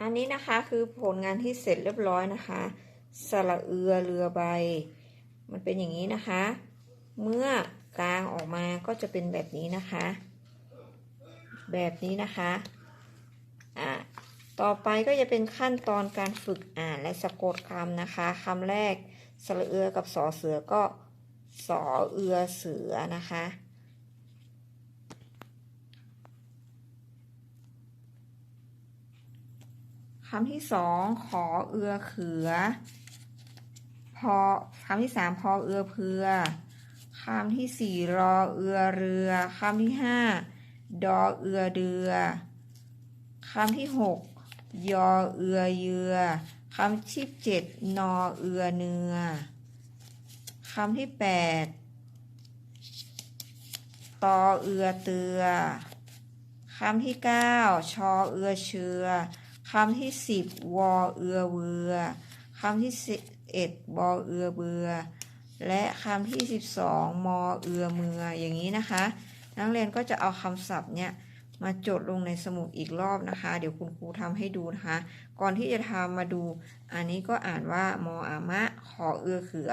อันนี้นะคะคือผลงานที่เสร็จเรียบร้อยนะคะสระเอือเรือใบ มันเป็นอย่างนี้นะคะ เมื่อกลางออกมาก็จะเป็นแบบนี้นะคะ แบบนี้นะคะอ่าต่อไปก็จะเป็นขั้นตอนการฝึกอ่านและสะกดคำนะคะคำแรกสระเอือกับสอเสือก็สอเอือเสือนะคะ คำที่สองขอเอือเขือ พอคำที่สามพอเอือเพือคำที่สี่รอเอือเรือคำที่ห้าดอเอือเดือคำที่หกยอเอือเยือคำที่เจ็ดนอเอือเนือคำที่แปดตอเอือเตือคำที่เก้าชอเอือเชือ คำที่สิบวอเอือเวือคำที่สิบเอ็ดบอเอือเบือ และคำที่สิบสองมอเอือเมืออย่างนี้นะคะ นักเรียนก็จะเอาคำศัพท์เนี่ยมาจดลงในสมุดอีกรอบนะคะ เดี๋ยวคุณครูทำให้ดูนะคะ ก่อนที่จะทำมาดู อันนี้ก็อ่านว่ามออามะ ขอเอือเขือ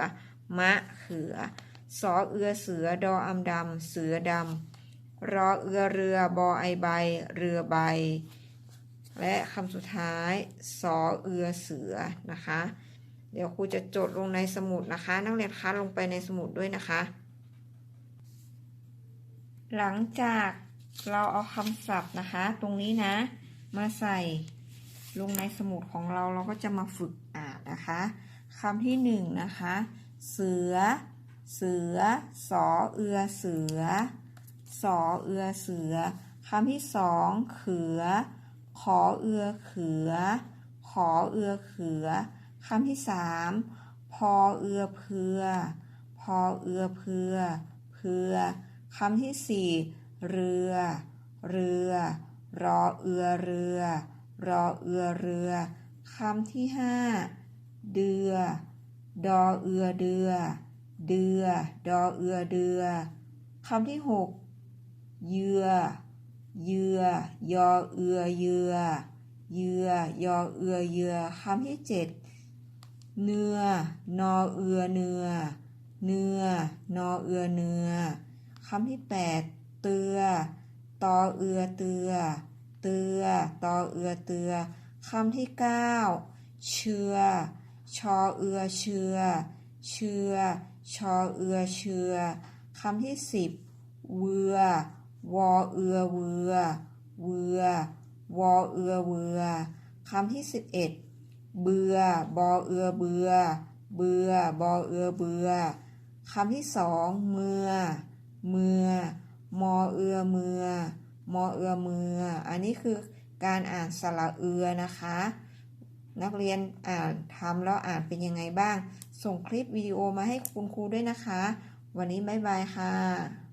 มะเขือสอเอือเสือ ดออำดำเสือดำรอเอือเรือบอไอใบ เรือใบ และคำสุดท้ายสอเอือเสือนะคะ เดี๋ยวครูจะจดลงในสมุดนะคะ นักเรียนคะลงไปในสมุดด้วยนะคะ หลังจากเราเอาคำศัพท์นะคะ ตรงนี้นะ มาใส่ลงในสมุดของเราเราก็จะมาฝึกอ่านนะคะคำที่หนึ่งนะคะ เสือ เสือ สอเอือเสือ สอเอือเสือคำที่สองเขือ ขอเอือเขือ ขอเอือเขือคำที่สามพอเอือเพือ พอเอือเพือ เพือคำที่สี่เรือ เรือ รอเอือเรือ รอเอือเรือคำที่ห้าเดือ ดอเอือเดือ เดือ ดอเอือเดือคำที่หกเยือ เยือ ยอเอือเยือ เยือ ยอเอือเยือคำที่เจ็ดเนื้อนอเอือเนื้อเนื้อนอเอือเนื้อคำที่แปดเตือตอเอือเตือ เตือตอเอือเตือคำที่เก้าเชื่อ ชอเอือเชื่อ เชื่อ ชอเอือเชื่อคำที่สิบเวือ วอเอือเวือเวือวอเอือเวือคำที่สิบเอ็ดเบือบอเอือเบือเบือบอเอือเบือคำที่สองเมือ เมือ มอเอือเมือ มอเอือเมือ อันนี้คือการอ่านสระเอือนะคะ นักเรียนอ่านทำแล้วอ่านเป็นยังไงบ้าง ส่งคลิปวิดีโอมาให้คุณครูด้วยนะคะ วันนี้บ๊ายบายค่ะ